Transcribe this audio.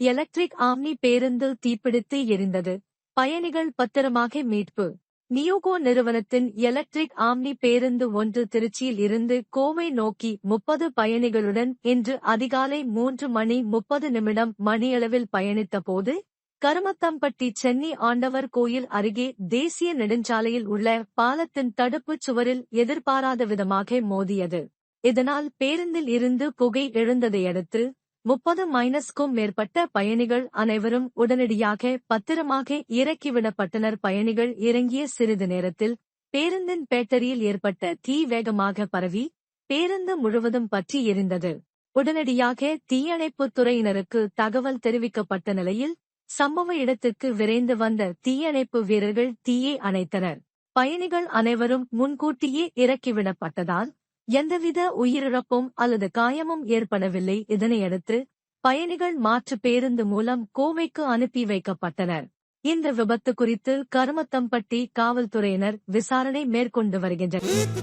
Electric omni பேருந்து தீப்பிடித்து எரிந்தது. பயணிகள் பத்திரமாக மீட்பு. நியோகோ நிறுவனத்தின் எலக்ட்ரிக் ஆம்னி பேருந்து ஒன்று திருச்சியில் இருந்து கோவை நோக்கி முப்பது பயணிகளுடன் இன்று அதிகாலை மூன்று மணி முப்பது நிமிடம் மணியளவில் பயணித்த போது கருமத்தம்பட்டி சென்னி ஆண்டவர் கோயில் அருகே தேசிய நெடுஞ்சாலையில் உள்ள பாலத்தின் தடுப்புச் சுவரில் எதிர்பாராத விதமாக மோதியது. இதனால் பேருந்தில் இருந்து புகை எழுந்ததையடுத்து முப்பது மைனஸ்க்கும் மேற்பட்ட பயணிகள் அனைவரும் உடனடியாக பத்திரமாக இறக்கிவிடப்பட்டனர். பயணிகள் இறங்கிய சிறிது நேரத்தில் பேருந்தின் பேட்டரியில் ஏற்பட்ட தீ வேகமாக பரவி பேருந்து முழுவதும் பற்றி எரிந்தது. உடனடியாக தீயணைப்புத் துறையினருக்கு தகவல் தெரிவிக்கப்பட்ட நிலையில் சம்பவ இடத்திற்கு விரைந்து வந்த தீயணைப்பு வீரர்கள் தீயை அணைத்தனர். பயணிகள் அனைவரும் முன்கூட்டியே இறக்கிவிடப்பட்டதால் எந்தவித உயிரிழப்பும் அல்லது காயமும் ஏற்படவில்லை. இதனையடுத்து பயணிகள் மாற்று பேருந்து மூலம் கோவைக்கு அனுப்பி வைக்கப்பட்டனர். இந்த விபத்து குறித்து கருமத்தம்பட்டி காவல்துறையினர் விசாரணை மேற்கொண்டு வருகின்றனர்.